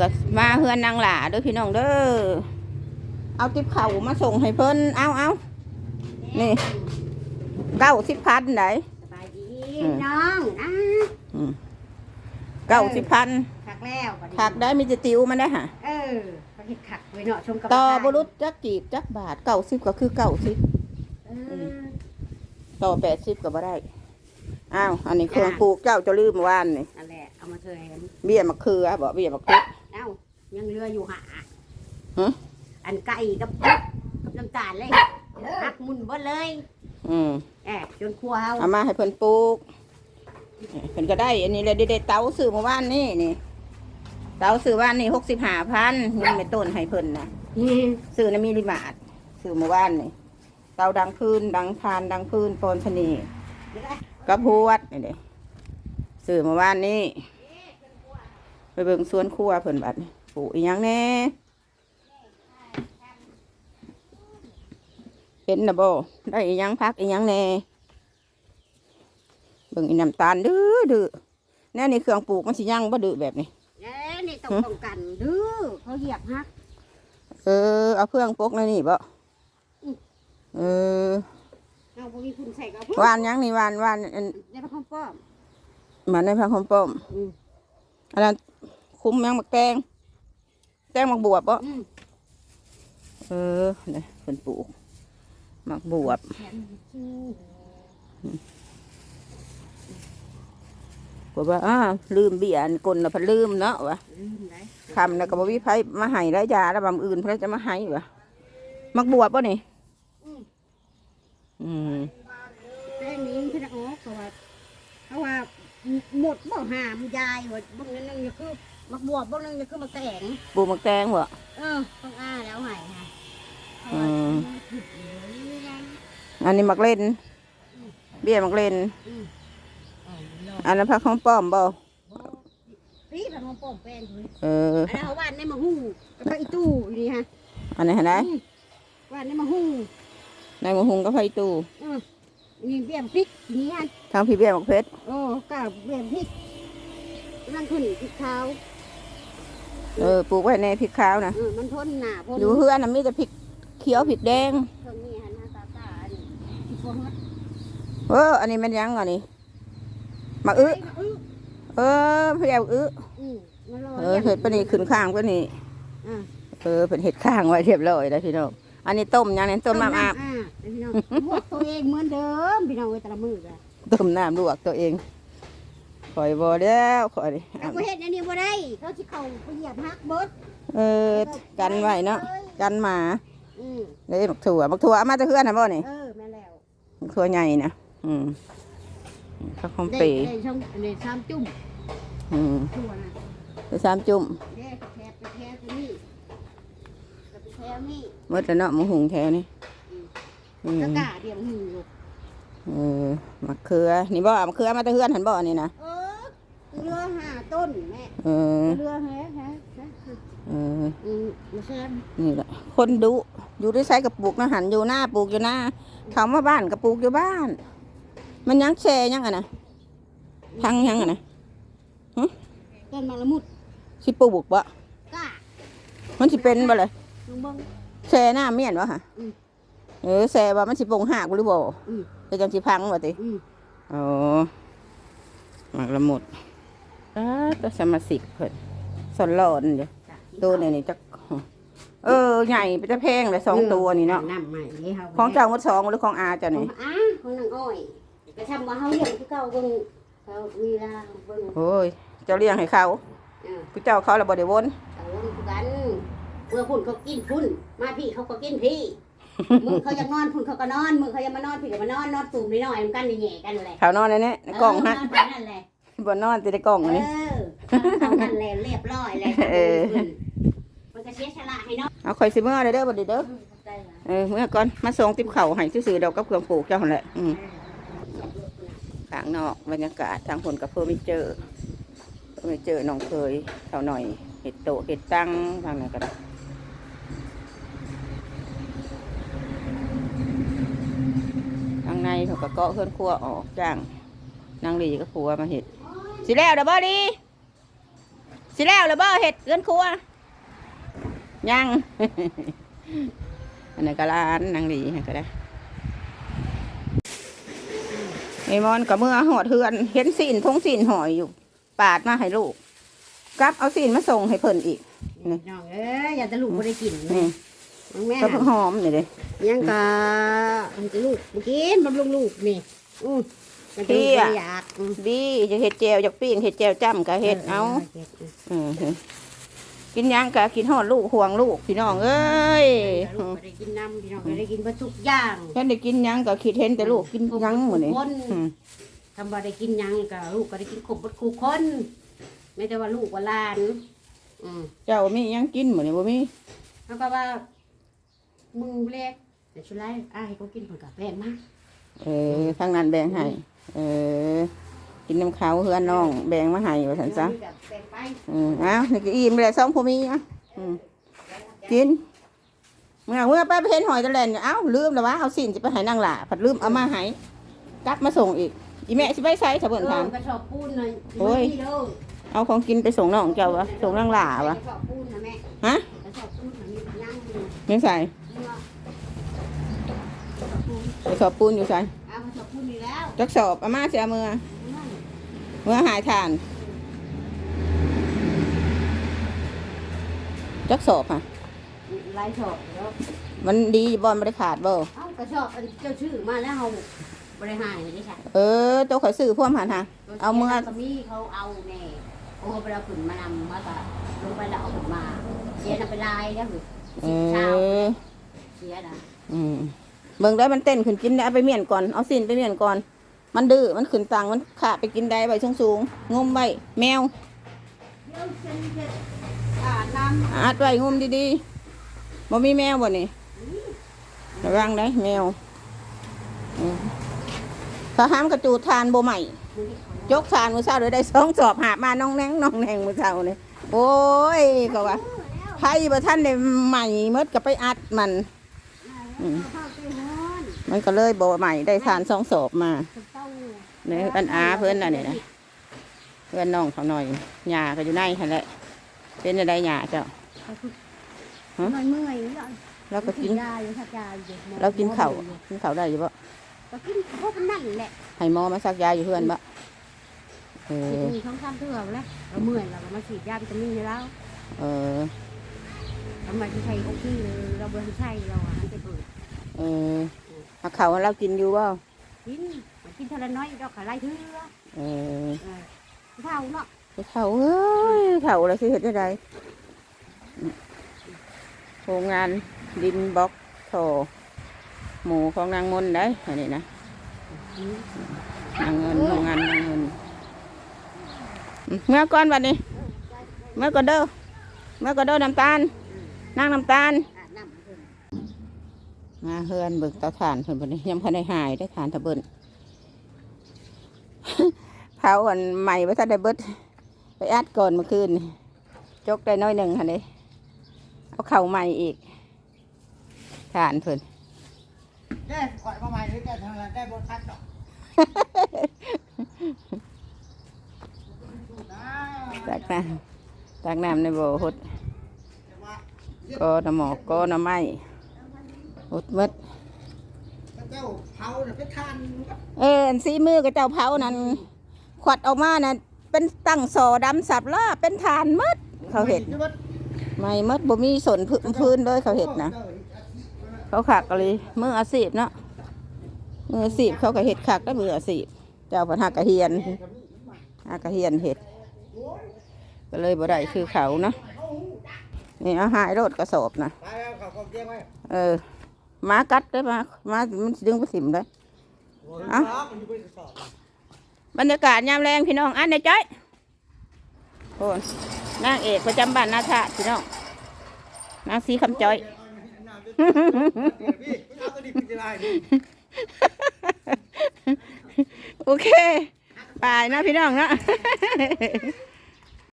ก็มาเฮือนนางหล่าเด้อพี่น้องเด้อเอาติบเข่าวมาส่งให้เพิ่นเอาเอานี่เก้าสิบพันไหนสบายดีอืมน้องนะเก้าสิบพันขักแล้วบัดนี้ถักได้มีจะติวมันได้ฮะเออเขาเห็ดขักไว้เนาะชมกับต่อข้าวบรุษจักจีบจักบาทเก้าสิบก็คือเก้าสิบเออต่อแปดสิบก็บ่ได้อ้าวอันนี้เครื่องปลูกเจ้าจะลืมว่านนี่นั่นแหละเอามาเทยกันเบี้ยมะเขือบ่เบี้ยมะเขือเอ้า ยังเรืออยู่หาฮะอันไก่กับกับน้ำตาลเลยหักมุนเบิดเลยอืมแอบจนครัวเฮาเอามาให้เพิ่นปลูกเพิ่นก็ได้ อันนี้เลยได้เตาซื้อเมื่อวานนี่นี่ เตาซื้อวานนี่หกสิบห้าพันเงินไม่ต้นให้เพิ่นนะนี่ซื้อน้ำมีริมาดซื้อเมื่อวานนี่ เตาดังพื้นดังทานดังพื้นปอนชะนีเดี๋ยวนะกระพวดนี่เด้ซื้อเมื่อวานนี่ไปเบิ่งสวนครัวเพิ่นบัดนี้ ปลูกอีหยังแน่เห็นนะบ่ได้อีหยังพักอีหยังแน่เบิ่งอีน้ำตาลดื้อดื้อแน่นี่เครื่องปลูกมันสิยังบ่ดื้อแบบนี้เอ้ยนี่ต้องป้องกันดื้อเขาเหยียบฮักเออเอาเครื่องปลูกในนี่บ่อืมเออเอาพวกนี้คุณใส่กับพวกวานหยังนี่วานวานอันในพระคอมป้อมมาในพักคอมป้อมอืมอันนั้นคุ้มยังมักแตง แตงมักบวบบ่อืมเออเนี่ยเพิ่นปลูกมักบวบแขนชื่อบอกว่าอ้าลืมเบี้ยอันกลน่ะเพิ่นลืมเนาะวะลืมได้คำน่ะก็บ่มีไผมาให้แล้วยาแล้วบำอื่นเพิ่นจะมาให้วะมักบวบบ่นี่อืมอืมแป้งนี้เพิ่นเอาออกเพราะว่าเพราะว่าหมดบ่หามยายว่าบางนึงนี่คือ มักบวบบางนึงนี่คือมักแตงปลูกมักแตงบ่เออต้องอ้าแล้วให้ค่ะอืมอันนี้มักเล่น เบี้ยมักเล่น อันนั้นพักของป้อมบ่พี่ทำมันโป่งแป้งเลยเอออันนั้นเขาวานในมะฮู้กับไปอีตู้อยู่นี่ฮะอันนี้เห็นไหมอืมวานในมะฮู้ในมะฮุงก็ไฟตู้เออนี่เบี้ยมพริกนี่ฮะทางพี่เบี้ยมักเพชรโอ้ก้าเบี้ยมพริกนั่งขึ้นพริกขาว เออปลูกไว้ในพริกขาวนะเออมันทนหนาพ้นอยู่เฮือนน่ะมีแต่พริกเขียวพริกแดงเครื่องนี้ฮะหน้าตาตาอันนี้ที่พวกเฮ็ดเอออันนี้มันยังก่อนนี่มักอึเอ้ยเออพี่เอาอึอืมมันรอเออเห็ดปะนี่ขึ้นข้างปะนี่อ่าเออเป็นเห็ดข้างไว้เรียบร้อยแล้วพี่น้องอันนี้ต้มยังนี่ต้มน้ำอาบอ่าเดี๋ยวพี่น้องลวกตัวเองเหมือนเดิมพี่น้องเอ้ยแต่ละมือเลยต้มน้ำลวกตัวเอง คอยบอแล้วคอยเราก็เฮ็ดอันนี้บ่ได้ เขาสิเข้าไปเหยียบฮักเบิดเออกันไว้เนาะกันหมาอืมเลยหมักถั่วหมักถั่วเอามาแตะเพื่อนนะบ่นี่เออแม่นแล้วหมักถั่วใหญ่นะอืมข้าวหอมได้ปีได้ช่องได้สามจุ่มอืมทั่วนะไปสามจุ่มเด้แทบไปแทบไปนี่ก็ไปแทบนี่เมื่อแต่เนาะหมูหุงแถวนี่อืมตะกร้าเดียวหืออยู่เออมะเขือ นี่บ่มะเขือมาแตะเพื่อนหันบ่นี่นะเออ เรือห้าต้นแม่เออเรือแฮะแฮะแฮะเอออืมมาแซมนี่แหละคนดุอยู่ที่ไซกับปลูกนะหันอยู่หน้าปลูกอยู่หน้าเขามาบ้านกับปลูกอยู่บ้าน มันยังแช่ยังอะนะพังยังอะนะต้นมะละมุดสิปลูกบ่กล้ามันสิเป็นบ่เลยลุงเบิ่งแช่หน้าเมียนวะฮะอืม เออแช่ว่ามันสิปงหักหรือบ่อืมจะจังสิพังบ่ติอืม อ๋อหมากละมุด อ้าตัวสมาสิกเพิ่นสอนหลอนเดี๋ยวจ้ะตัวนี่นี่จักเออใหญ่ไปจะแพงเลยสองตัวนี่เนาะน้ำใหม่นี่เฮาของเจ้าหมดสองหรือของอาเจ้าของนี่อ้าของนางอ้อยก็ทำว่าเฮาเลี้ยงคือเก่าเบิ่งเขามีลาเบิ่งโอ้ยเจ้าเลี้ยงให้เขาเออผู้เจ้าเขาละบ่ได้วนเขาวนคือกันเมื่อพุ่นเขากินพุ่นมาพี่เขาก็กินพี่มือเขาอยากนอนพุ่นเขาก็นอนมือเขาอยากมานอนพี่ก็มานอนนอนตุ่มน้อยๆมันกันแหน่ๆกันแหละเขานอนในนี้ในกล่องฮะเนอนไปนั่นแหละ บนนอนติดในกล่องเออันนี้อเอานั่นแหละเรียบร้อยเลยเออ มันก็เสียสละให้เนาะเอาคอยสิเมื่อเลยเด้อบัดนี้เด้อเออเมื่อก่อนมาส่งติบเข่าวให้ซื่อๆดอกกับเครื่องปลูกเจ้าหั่นแหละอืมข้างนอกบรรยากาศทางผลกับเพื่อไม่เจอเพื่อไม่เจอน้องเคยเขาหน่อยเห็ดโตะเห็ดตั้งทางไหนก็ได้ทางในเขาก็เกาะเคลื่อนครัวออกจ้างนางลีก็ผัวมาเห็ด สิแล้วเด้อบ่ดีสิสิแล้วแล้วบ่เห็ดเอื้อนครัวยังอันนั้นก็ร้านนางหลีก็ได้ไอ้มอนกับเมื่อหอดเฮือนเห็นสินทงสินหอยอยู่ ปาดมาให้ลูกกลับเอาสินมาส่งให้เพิ่นอีกนี่น้องเอ้ยอย่าจะลูกบ่ได้กินนี่น้องแม่ก็เพิ่งหอมนี่เลยยังกะมันจะลูกบ่กินบำรุงลูกนี่อือ มันจะลูกบ่ได้อยากอืมดีจะเห็ดแจวจากปิ้งเห็ดแจวจ้ำก็เห็ดเอาเออเออกินหยังกะกินหอดลูกห่วงลูกพี่น้องเอ้ยเออลูกบ่ได้กินน้ำพี่น้องบ่ได้กินเบ่ทุกอย่างฉันได้กินหยังก็คิดเห็นแต่ลูกกินหยังหมดนี่คนอืมทำบ่ได้กินหยังก็ลูกก็ได้กินครบเบดคู่คนไม่แต่ว่าลูกว่าหลานอืมเจ้ามีหยังกินหมดนี่บ่มีเขาก็ว่ามึงเล็กแต่ชุดไรอ้ายให้เขากินผลกาแฟมาเออทางนั้นแบ่งให้ เออ กินน้ำเขาวเฮือนน้อง แบ่งมาให้ว่าซั่นซะเดี๋ยวมีแบบแบ่งไปอืมเอ้านี่ก็อิ่มเลยสองผู้มีอะอืมกินเมื่อเมื่อไปเห็นหอยตะแลนเอ้าลืมแล้ววะเอาสินจะไปให้นางหล่าผัดลืมเอามาให้กลับมาส่งอีก อีแม่สิไปใส่ถ้าเบิ่นเอทาอนกระสอบปูนหน่อยโอ้ยนี่เด้อเอาของกินไปส่งน้องเจ้าวะส่งนางหล่าวะกระสอบปูนนะแม่ฮะกระสอบปูนน่ะมีย่างอยู่ไม่ใส่เมื่อกระสอบปูนไปสอบปูนอยู่ใส่ เอากระสอบปูนนี่แล้วจักสอบอามาเสียเมื่อนั่นเมื่อหายทานจักสอบอะลายสอบแล้วมันดีบอลไม่ได้ขาดบ่เอ้ากระสอบอันเจ้าชื่อมาแล้วเฮาบริหารได้ใช่เออตัวข่อยซื้อพ่วงผ่านทางเอาเมื่อก็มีเขาเอาแน่โอ้เขาไปเอาขึ้นมานำมาก็ลงไปแล้วเอาขึ้นมาเสียน่ะเป็นลายแล้วหรือเอสิบเช้าอเสียนะอืม เบิ่งได้มันเต้นขึ้นกินได้เอาไปเมียนก่อนเอาสินไปเมียนก่อน มันดื้อมันขึ้นตังมันขาไปกินได้ใบสูงสูงงมใบแมวอาดไว้งมดีๆบ่มีแมวบ่นี่ระวังได้แมวถ้าห้ามกระจูดทานบ่ใหม่ยกทานมือเช้าเลยได้สองสอบหามาน้องแนงน้องแนงมือเช้านี่โอ้ยก็ว่าไพ่บ่ท่านได้ใหม่เมดก็ไปอัดมันอื มเข้าไปฮ้อนมันก็เลยบ่ใหม่ได้ทานสองสอบมากับเต้าเนี่ยอันอาเพิ่นน่ะนี่นะเพื่อนน้องเขาหน่อยหญ้าก็อยู่ในหั่นแหละเป็นอะไรหญ้าเจ้าฮะมันเมื่อยแล้วเราก็กินยาอยู่สักยาอยู่หมอเรากินข้าวกินข้าวได้อยู่บ่ก็กินพวกนั่นแหละให้หมอมาซักยาอยู่เพื่อนบ่เออมีช่องทำเถื่อแล้วเราเมื่อยเราก็มาฉีดยาวิตามินให้เราเออทำไมที่ใช้ของที่เลยเราเบิ่งใช่เราอะมันจะเปิดเออ เอาข้าวให้เรากินอยู่บ่กินมันกินเท่าละน้อยดอกขาไล่เถื่อเออเออเท่าเนาะไปเฒ่าเอ้ยเฒ่าแล้วสิเฮ็ดจังไดโรงงานดินบล็อกโถหมูของนางมนต์ได้อันนี้นะอืมนางเงินโรงงานนางเงินอืมเมื่อก่อนบัดนี้ เมื่อก่อนเด้อเมื่อก่อนเด้อน้ำตาลนางน้ำตาลอาบน้ำเพิ่น มาเฮือนเบิกเตาถ่านเพิ่นบ่ได้ยังพันได้หายได้ถ่านตะเบิ่นเผาอันใหม่บ่ทันได้เบิดไปอัดก่อนเมื่อคืนนี่จกได้น้อยหนึ่งหั่นเด้เอาเข้าใหม่อีกถ่านเพิ่นแก้ก่อนมาใหม่หรือแก้ทำงานได้บนคัดดอกตักน้ำตักน้ำในบ่อหดแต่ว่าก็น้ำหมอกก็น้ำไม้ หดหมดถ้าเจ้าเผาเนี่ยไปทานกับเอออันซีมือกับเจ้าเผานั้นขวัดออกมาน่ะเป็นตั้งสอดำสับล่าเป็นฐานหมดเขาเห็ดที่วัดไม่หมดบ่มีสนพื้นพื้นเลยเขาเห็ดนะเขาขักกะเลยมืออาชีพเนาะมืออาชีพเขาก็เห็ดขักได้มืออาชีพเจ้าพันหากระเฮียนหากระเฮียนเห็ดก็เลยบ่ได้คือเขาเนาะนี่เอาหายโรดกระสอบนะไปแล้วเขาเขาเรียกไว้เออ หมากัดได้มามามันสิดึงไปสิมได้เอ้ามันอยู่บนกระสอบบรรยากาศยามแรงพี่น้องอันในจ้อยโอ้ยนางเอกประจำบ้านนาทาพี่น้องนางสีคำจ้อยพี่เอาตัวนี้เป็นอะไรดิโอเค ไปนะพี่น้องนะ